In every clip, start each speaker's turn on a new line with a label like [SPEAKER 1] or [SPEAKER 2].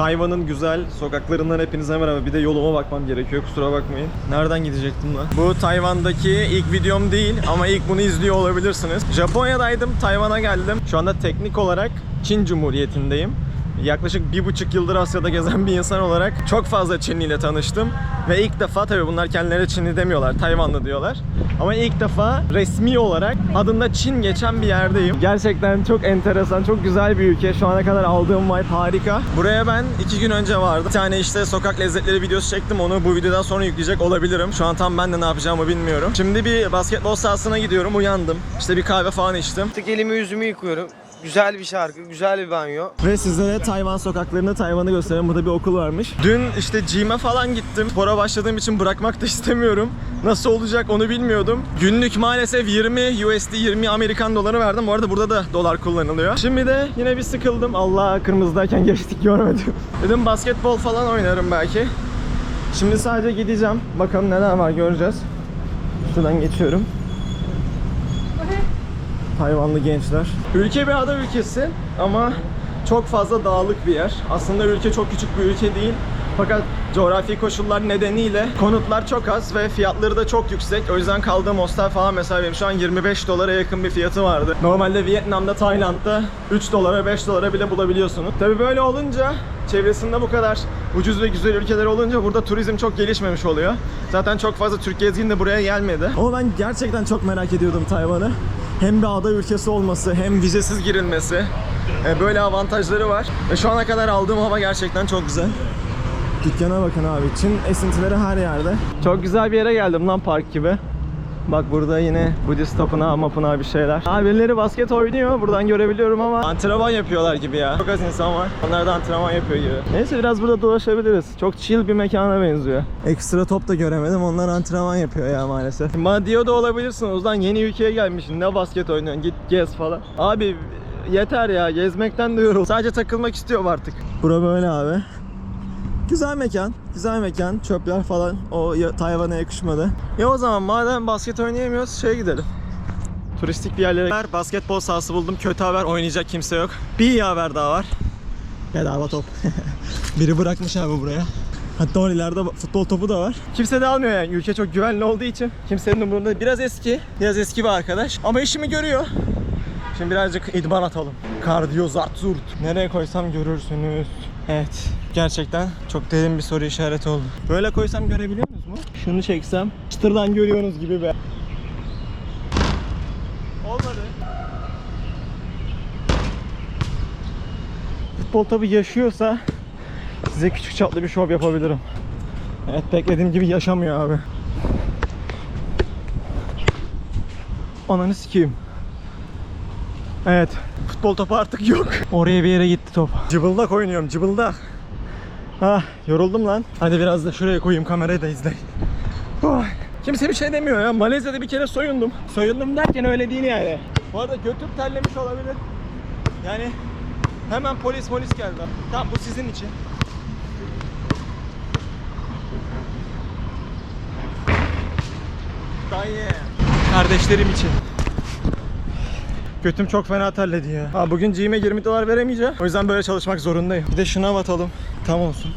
[SPEAKER 1] Tayvan'ın güzel sokaklarından hepinize merhaba. Bir de yoluma bakmam gerekiyor kusura bakmayın. Nereden gidecektim lan? Bu Tayvan'daki ilk videom değil ama ilk bunu izliyor olabilirsiniz. Japonya'daydım, Tayvan'a geldim. Şu anda teknik olarak Çin Cumhuriyeti'ndeyim. Yaklaşık bir buçuk yıldır Asya'da gezen bir insan olarak çok fazla Çinli ile tanıştım. Ve ilk defa tabii bunlar kendileri Çinli demiyorlar, Tayvanlı diyorlar. Ama ilk defa resmi olarak adında Çin geçen bir yerdeyim. Gerçekten çok enteresan, çok güzel bir ülke. Şu ana kadar aldığım vibe harika. Buraya ben iki gün önce vardım. Bir tane işte sokak lezzetleri videosu çektim. Onu bu videodan sonra yükleyecek olabilirim. Şu an tam ben de ne yapacağımı bilmiyorum. Şimdi bir basketbol sahasına gidiyorum. Uyandım. İşte bir kahve falan içtim.
[SPEAKER 2] Artık elimi yüzümü yıkıyorum. Güzel bir şarkı, güzel bir banyo.
[SPEAKER 1] Ve sizlere Tayvan sokaklarını, Tayvan'ı göstereyim. Burada bir okul varmış. Dün işte gym'e falan gittim. Spora başladığım için bırakmak da istemiyorum. Nasıl olacak onu bilmiyordum. Günlük maalesef 20 USD, 20 Amerikan doları verdim. Bu arada burada da dolar kullanılıyor. Şimdi de yine bir sıkıldım. Allah kırmızıdayken geçtik görmedim. Dedim basketbol falan oynarım belki. Şimdi sadece gideceğim. Bakalım neler var göreceğiz. Şuradan geçiyorum. Tayvanlı gençler. Ülke bir ada ülkesi ama çok fazla dağlık bir yer. Aslında ülke çok küçük bir ülke değil. Fakat coğrafi koşullar nedeniyle konutlar çok az ve fiyatları da çok yüksek. O yüzden kaldığım hostel falan mesela benim şu an 25 dolara yakın bir fiyatı vardı. Normalde Vietnam'da, Tayland'da 3 dolara 5 dolara bile bulabiliyorsunuz. Tabi böyle olunca çevresinde bu kadar ucuz ve güzel ülkeler olunca burada turizm çok gelişmemiş oluyor. Zaten çok fazla Türk gezgin de buraya gelmedi. Ama ben gerçekten çok merak ediyordum Tayvan'ı. Hem bir ada ülkesi olması hem vizesiz girilmesi. E, Böyle avantajları var. Ve şu ana kadar aldığım hava gerçekten çok güzel. Dükkana bakın abi. Çin esintileri her yerde. Çok güzel bir yere geldim lan park gibi. Bak burada yine Budist tapınağı mapınağı bir şeyler. Abi birileri basket oynuyor. Buradan görebiliyorum ama antrenman yapıyorlar gibi ya. Çok az insan var. Onlar da antrenman yapıyor gibi. Neyse biraz burada dolaşabiliriz. Çok chill bir mekana benziyor. Ekstra top da göremedim. Onlar antrenman yapıyor ya maalesef. Bana diyor da olabilirsiniz. Lan yeni ülkeye gelmişsin. Ne basket oynuyorsun? Git gez falan. Abi yeter ya. Gezmekten de yoruldum. Sadece takılmak istiyorum artık. Bura böyle abi. Güzel mekan, güzel mekan. Çöpler falan o Tayvan'a yakışmadı. Ya o zaman madem basket oynayamıyoruz şeye gidelim. Turistik bir yerlere gidelim. Basketbol sahası buldum. Kötü haber oynayacak kimse yok. Bir iyi haber daha var. Bedava top. Biri bırakmış abi buraya. Hatta orada ileride futbol topu da var. Kimse de almıyor yani. Ülke çok güvenli olduğu için. Kimsenin umurunda. Biraz eski. Biraz eski bir arkadaş. Ama işimi görüyor. Şimdi birazcık idman atalım. Kardiyo zart zurt. Nereye koysam görürsünüz. Evet. Gerçekten çok derin bir soru işareti oldu. Böyle koysam görebiliyor musunuz mu? Şunu çeksem çıtırdan görüyorsunuz gibi be. Olmadı. Futbol tabi yaşıyorsa size küçük çaplı bir şov yapabilirim. Evet beklediğim gibi yaşamıyor abi. Ananı sikeyim. Evet. Futbol topu artık yok. Oraya bir yere gitti top. Cıbıldak oynuyorum cıbıldak. Ah yoruldum lan. Hadi biraz da şuraya koyayım kamerayı da izleyin. Kimse bir şey demiyor ya. Malezya'da bir kere soyundum. Soyundum derken öyle değil yani. Bu arada götüm terlemiş olabilir. Yani hemen polis polis geldi. Tamam bu sizin için. Dayı. Kardeşlerim için. Götüm çok fena terledi ya. Aa, bugün gym'e 20 dolar veremeyeceğim. O yüzden böyle çalışmak zorundayım. Bir de şınav atalım. Tam olsun.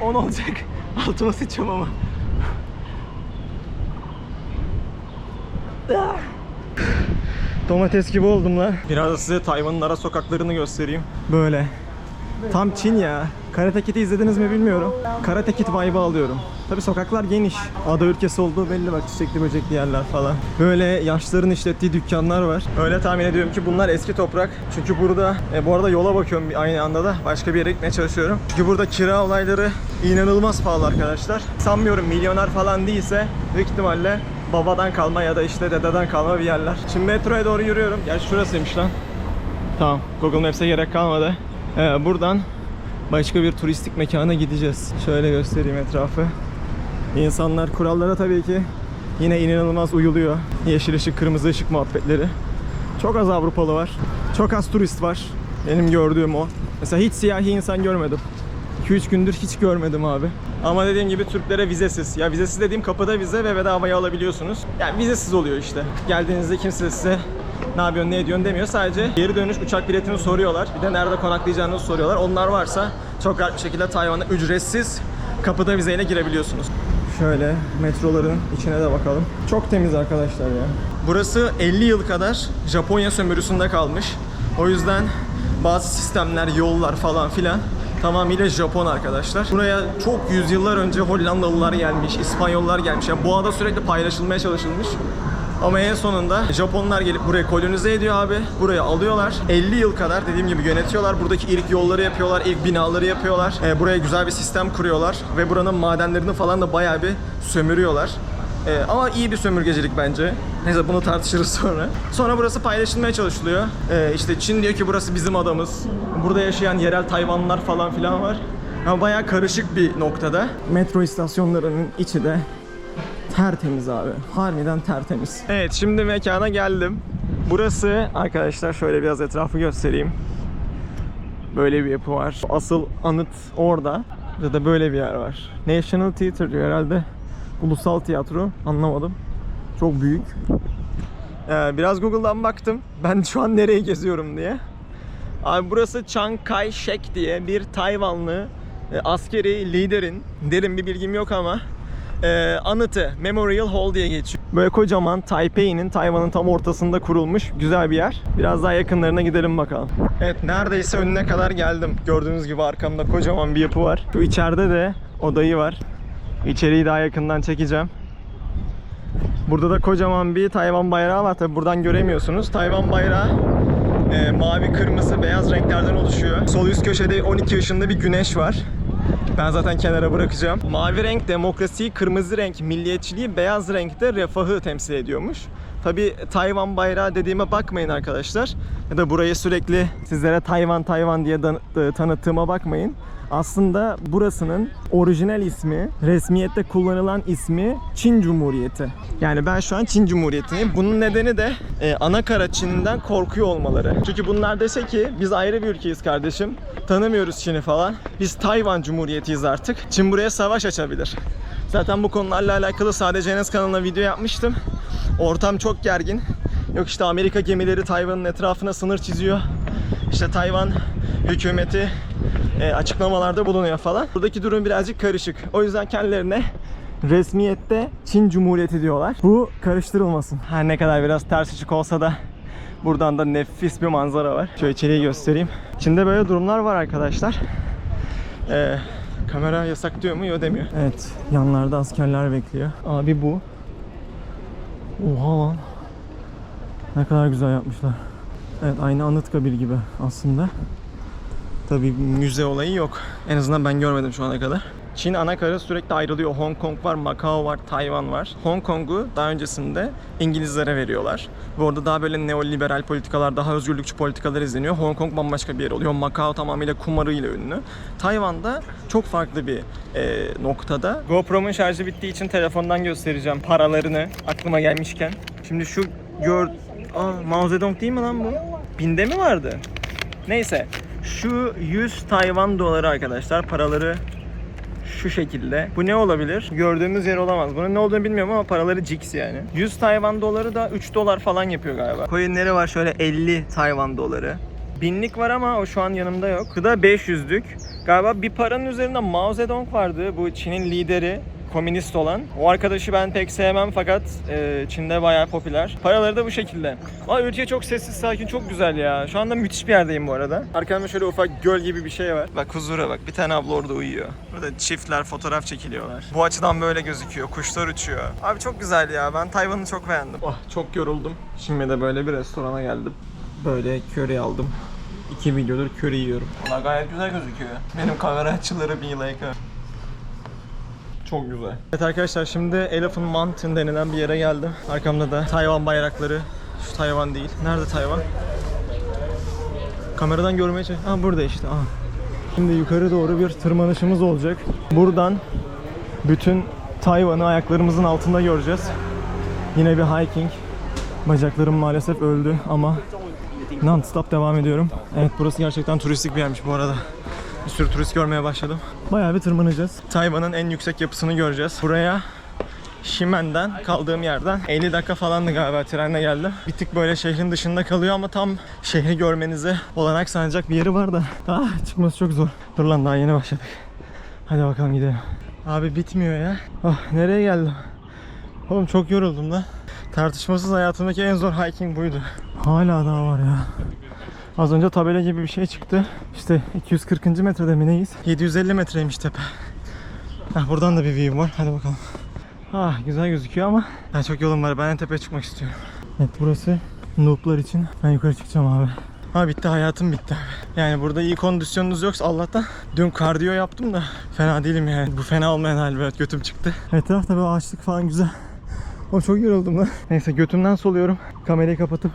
[SPEAKER 1] 10 olacak. Altıma sıçacağım ama. Domates gibi oldum lan. Biraz da size Tayvan'ın ara sokaklarını göstereyim. Böyle. Tam Çin ya. Karate Kid'i izlediniz mi bilmiyorum. Karate Kid vibe'ı alıyorum. Tabi sokaklar geniş. Ada ülkesi olduğu belli bak çiçekli böcekli yerler falan. Böyle yaşların işlettiği dükkanlar var. Öyle tahmin ediyorum ki bunlar eski toprak. Çünkü burada e, bu arada yola bakıyorum aynı anda da başka bir yere gitmeye çalışıyorum. Çünkü burada kira olayları inanılmaz pahalı arkadaşlar. Sanmıyorum milyoner falan değilse büyük ihtimalle babadan kalma ya da işte dededen kalma bir yerler. Şimdi metroya doğru yürüyorum. Gerçi şurasıymış lan. Tamam. Google Maps'e gerek kalmadı. Ee, buradan başka bir turistik mekana gideceğiz. Şöyle göstereyim etrafı. İnsanlar kurallara tabii ki yine inanılmaz uyuluyor. Yeşil ışık, kırmızı ışık muhabbetleri. Çok az Avrupalı var. Çok az turist var. Benim gördüğüm o. Mesela hiç siyahi insan görmedim. 2-3 gündür hiç görmedim abi. Ama dediğim gibi Türklere vizesiz. Ya vizesiz dediğim kapıda vize ve bedavaya alabiliyorsunuz. Yani vizesiz oluyor işte. Geldiğinizde kimse size ne yapıyorsun ne ediyorsun demiyor. Sadece geri dönüş uçak biletini soruyorlar. Bir de nerede konaklayacağınızı soruyorlar. Onlar varsa çok rahat bir şekilde Tayvan'a ücretsiz kapıda vizeyle girebiliyorsunuz. Şöyle metroların içine de bakalım. Çok temiz arkadaşlar ya. Burası 50 yıl kadar Japonya sömürüsünde kalmış. O yüzden bazı sistemler, yollar falan filan tamamıyla Japon arkadaşlar. Buraya çok yüzyıllar önce Hollandalılar gelmiş, İspanyollar gelmiş. Yani bu ada sürekli paylaşılmaya çalışılmış. Ama en sonunda Japonlar gelip buraya kolonize ediyor abi. Burayı alıyorlar. 50 yıl kadar dediğim gibi yönetiyorlar. Buradaki ilk yolları yapıyorlar, ilk binaları yapıyorlar. Ee, buraya güzel bir sistem kuruyorlar ve buranın madenlerini falan da bayağı bir sömürüyorlar. Ee, ama iyi bir sömürgecilik bence. Neyse bunu tartışırız sonra. Sonra burası paylaşılmaya çalışılıyor. Ee, işte Çin diyor ki burası bizim adamız. Burada yaşayan yerel Tayvanlılar falan filan var. Ama bayağı karışık bir noktada. Metro istasyonlarının içi de tertemiz abi. Harbiden tertemiz. Evet şimdi mekana geldim. Burası arkadaşlar şöyle biraz etrafı göstereyim. Böyle bir yapı var. Asıl anıt orada. Ya da böyle bir yer var. National Theatre diyor herhalde. Ulusal tiyatro. Anlamadım. Çok büyük. Ee, biraz Google'dan baktım. Ben şu an nereyi geziyorum diye. Abi burası Chiang Kai-shek diye bir Tayvanlı e, askeri liderin, derin bir bilgim yok ama e, anıtı Memorial Hall diye geçiyor. Böyle kocaman Taipei'nin Tayvan'ın tam ortasında kurulmuş güzel bir yer. Biraz daha yakınlarına gidelim bakalım. Evet neredeyse önüne kadar geldim. Gördüğünüz gibi arkamda kocaman bir yapı var. Şu içeride de odayı var. İçeriği daha yakından çekeceğim. Burada da kocaman bir Tayvan bayrağı var. Tabi buradan göremiyorsunuz. Tayvan bayrağı e, mavi, kırmızı, beyaz renklerden oluşuyor. Sol üst köşede 12 ışığında bir güneş var. Ben zaten kenara bırakacağım. Mavi renk demokrasiyi, kırmızı renk milliyetçiliği, beyaz renk de refahı temsil ediyormuş. Tabi Tayvan bayrağı dediğime bakmayın arkadaşlar. Ya da burayı sürekli sizlere Tayvan Tayvan diye tanıttığıma bakmayın. Aslında burasının orijinal ismi, resmiyette kullanılan ismi Çin Cumhuriyeti. Yani ben şu an Çin Cumhuriyeti'yim. Bunun nedeni de e, ana kara Çin'den korkuyor olmaları. Çünkü bunlar dese ki biz ayrı bir ülkeyiz kardeşim. Tanımıyoruz Çin'i falan. Biz Tayvan Cumhuriyetiyiz artık. Çin buraya savaş açabilir. Zaten bu konularla alakalı sadece Enes kanalına video yapmıştım. Ortam çok gergin. Yok işte Amerika gemileri Tayvan'ın etrafına sınır çiziyor. İşte Tayvan hükümeti e, açıklamalarda bulunuyor falan. Buradaki durum birazcık karışık. O yüzden kendilerine resmiyette Çin Cumhuriyeti diyorlar. Bu karıştırılmasın. Her ne kadar biraz ters ışık olsa da buradan da nefis bir manzara var. Şöyle içeriği göstereyim. İçinde böyle durumlar var arkadaşlar. Ee, kamera yasak diyor mu? Yok demiyor. Evet, yanlarda askerler bekliyor. Abi bu. Oha lan. Ne kadar güzel yapmışlar. Evet, aynı Anıtkabir gibi aslında. Tabii müze olayı yok. En azından ben görmedim şu ana kadar. Çin anakarı sürekli ayrılıyor. Hong Kong var, Macau var, Tayvan var. Hong Kong'u daha öncesinde İngilizlere veriyorlar. Ve orada daha böyle neoliberal politikalar, daha özgürlükçü politikalar izleniyor. Hong Kong bambaşka bir yer oluyor. Macau tamamıyla kumarıyla ünlü. Tayvan'da çok farklı bir e, noktada. GoPro'mun şarjı bittiği için telefondan göstereceğim paralarını aklıma gelmişken. Şimdi şu gör... Aa, Mao Zedong değil mi lan bu? Binde mi vardı? Neyse şu 100 Tayvan doları arkadaşlar paraları şu şekilde. Bu ne olabilir? Gördüğümüz yer olamaz. Bunun ne olduğunu bilmiyorum ama paraları Jix yani. 100 Tayvan doları da 3 dolar falan yapıyor galiba. Coinleri var şöyle 50 Tayvan doları. Binlik var ama o şu an yanımda yok. Bu da 500'lük. Galiba bir paranın üzerinde Mao Zedong vardı. Bu Çin'in lideri komünist olan. O arkadaşı ben pek sevmem fakat e, Çin'de bayağı popüler. Paraları da bu şekilde. Vay ülke çok sessiz sakin çok güzel ya. Şu anda müthiş bir yerdeyim bu arada. Arkamda şöyle ufak göl gibi bir şey var. Bak huzura bak bir tane abla orada uyuyor. Burada çiftler fotoğraf çekiliyorlar. Bu açıdan böyle gözüküyor. Kuşlar uçuyor. Abi çok güzel ya. Ben Tayvan'ı çok beğendim. Oh çok yoruldum. Şimdi de böyle bir restorana geldim. Böyle köri aldım. İki videodur köri yiyorum. Valla gayet güzel gözüküyor. Benim kamera açıları bir like. Çok güzel. Evet arkadaşlar şimdi Elephant Mountain denilen bir yere geldim. Arkamda da Tayvan bayrakları. Şu Tayvan değil. Nerede Tayvan? Kameradan görmeye çalış. Ha burada işte. Aha. Şimdi yukarı doğru bir tırmanışımız olacak. Buradan bütün Tayvan'ı ayaklarımızın altında göreceğiz. Yine bir hiking. Bacaklarım maalesef öldü ama non-stop devam ediyorum. Evet burası gerçekten turistik bir yermiş bu arada. Bir sürü turist görmeye başladım. Bayağı bir tırmanacağız. Tayvan'ın en yüksek yapısını göreceğiz. Buraya Şimen'den kaldığım yerden 50 dakika falandı galiba trenle geldim. Bir tık böyle şehrin dışında kalıyor ama tam şehri görmenize olanak sağlayacak bir yeri var da. Ah çıkması çok zor. Dur lan daha yeni başladık. Hadi bakalım gidelim. Abi bitmiyor ya. Oh nereye geldim? Oğlum çok yoruldum da. Tartışmasız hayatımdaki en zor hiking buydu. Hala daha var ya. Az önce tabela gibi bir şey çıktı. İşte 240. metrede mi neyiz? 750 metreymiş tepe. Heh, buradan da bir view var. Hadi bakalım. Ah güzel gözüküyor ama ben çok yolum var. Ben en tepeye çıkmak istiyorum. Evet burası noob'lar için. Ben yukarı çıkacağım abi. Ha bitti hayatım bitti. Yani burada iyi kondisyonunuz yoksa Allah'tan dün kardiyo yaptım da fena değilim yani. Bu fena olmayan hal evet götüm çıktı. Etrafta böyle ağaçlık falan güzel. O çok yoruldum lan. Neyse götümden soluyorum. Kamerayı kapatıp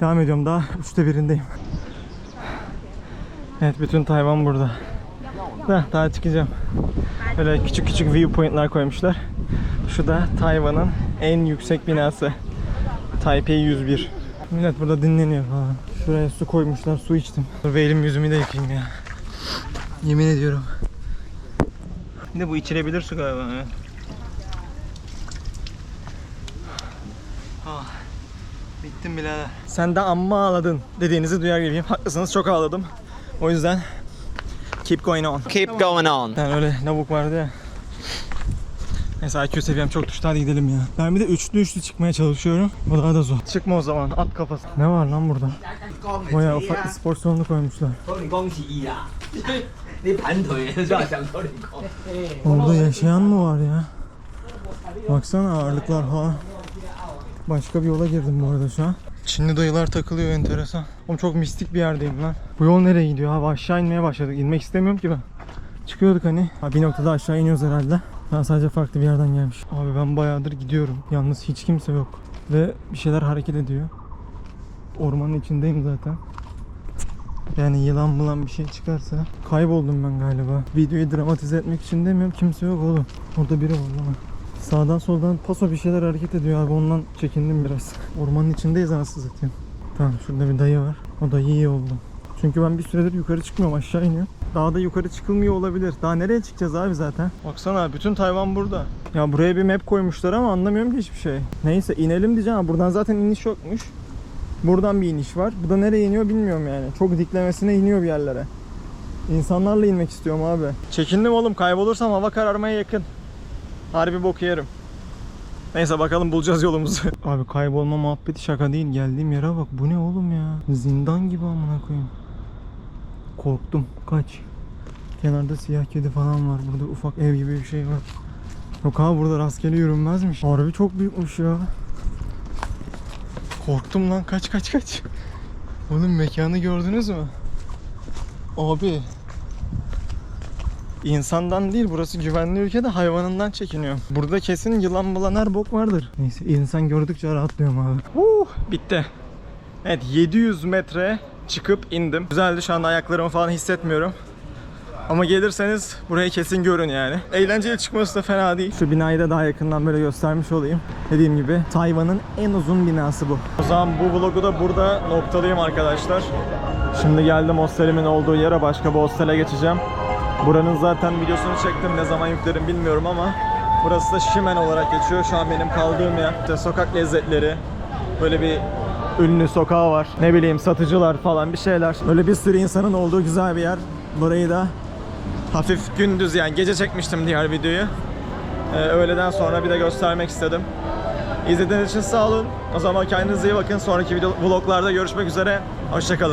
[SPEAKER 1] devam ediyorum. Daha üçte birindeyim. Evet bütün Tayvan burada. Da, daha çıkacağım. Böyle küçük küçük viewpointlar koymuşlar. Şu da Tayvan'ın en yüksek binası. Taipei 101. Millet burada dinleniyor falan. Şuraya su koymuşlar, su içtim. Dur elim yüzümü de yıkayayım ya. Yemin ediyorum. Bir de bu içilebilir su galiba. Evet. Ah, ettim birader. Sen de amma ağladın dediğinizi duyar gibiyim. Haklısınız çok ağladım. O yüzden keep going on.
[SPEAKER 2] Keep going on.
[SPEAKER 1] Yani öyle lavuk vardı ya. Neyse IQ seviyem çok düştü hadi gidelim ya. Ben bir de üçlü üçlü çıkmaya çalışıyorum. Bu daha da zor. Çıkma o zaman at kafası. Ne var lan burada? Baya ufak bir spor salonu koymuşlar. Orada yaşayan mı var ya? Baksana ağırlıklar falan. Başka bir yola girdim bu arada şu an. Çinli dayılar takılıyor enteresan. Oğlum çok mistik bir yerdeyim lan. Bu yol nereye gidiyor abi? Aşağı inmeye başladık. İnmek istemiyorum ki ben. Çıkıyorduk hani. Ha, bir noktada aşağı iniyoruz herhalde. Ben sadece farklı bir yerden gelmiş. Abi ben bayağıdır gidiyorum. Yalnız hiç kimse yok. Ve bir şeyler hareket ediyor. Ormanın içindeyim zaten. Yani yılan mılan bir şey çıkarsa kayboldum ben galiba. Videoyu dramatize etmek için demiyorum. Kimse yok oğlum. Orada biri var ama. Sağdan soldan paso bir şeyler hareket ediyor abi. Ondan çekindim biraz. Ormanın içindeyiz anasını satayım. Tamam şurada bir dayı var. O dayı iyi oldu. Çünkü ben bir süredir yukarı çıkmıyorum aşağı iniyorum. Daha da yukarı çıkılmıyor olabilir. Daha nereye çıkacağız abi zaten? Baksana bütün Tayvan burada. Ya buraya bir map koymuşlar ama anlamıyorum ki hiçbir şey. Neyse inelim diyeceğim ama buradan zaten iniş yokmuş. Buradan bir iniş var. Bu da nereye iniyor bilmiyorum yani. Çok diklemesine iniyor bir yerlere. İnsanlarla inmek istiyorum abi. Çekindim oğlum kaybolursam hava kararmaya yakın. Harbi bok yerim. Neyse bakalım bulacağız yolumuzu. Abi kaybolma muhabbeti şaka değil. Geldiğim yere bak. Bu ne oğlum ya? Zindan gibi amına koyayım. Korktum. Kaç. Kenarda siyah kedi falan var. Burada ufak ev gibi bir şey var. Yok abi burada rastgele yürünmezmiş. Harbi çok büyükmüş ya. Korktum lan kaç kaç kaç. Oğlum mekanı gördünüz mü? Abi. İnsandan değil burası güvenli ülkede hayvanından çekiniyor. Burada kesin yılan bulan her bok vardır. Neyse insan gördükçe rahatlıyorum abi. Uh, bitti. Evet 700 metre çıkıp indim. Güzeldi şu anda ayaklarımı falan hissetmiyorum. Ama gelirseniz burayı kesin görün yani. Eğlenceli çıkması da fena değil. Şu binayı da daha yakından böyle göstermiş olayım. Dediğim gibi Tayvan'ın en uzun binası bu. O zaman bu vlogu da burada noktalayayım arkadaşlar. Şimdi geldim hostelimin olduğu yere başka bir hostele geçeceğim. Buranın zaten videosunu çektim. Ne zaman yüklerim bilmiyorum ama burası da Şimen olarak geçiyor. Şu an benim kaldığım yer. İşte sokak lezzetleri. Böyle bir ünlü sokağı var. Ne bileyim satıcılar falan bir şeyler. Böyle bir sürü insanın olduğu güzel bir yer. Burayı da hafif gündüz yani gece çekmiştim diğer videoyu. Ee, öğleden sonra bir de göstermek istedim. İzlediğiniz için sağ olun. O zaman kendinize iyi bakın. Sonraki video vloglarda görüşmek üzere. Hoşçakalın.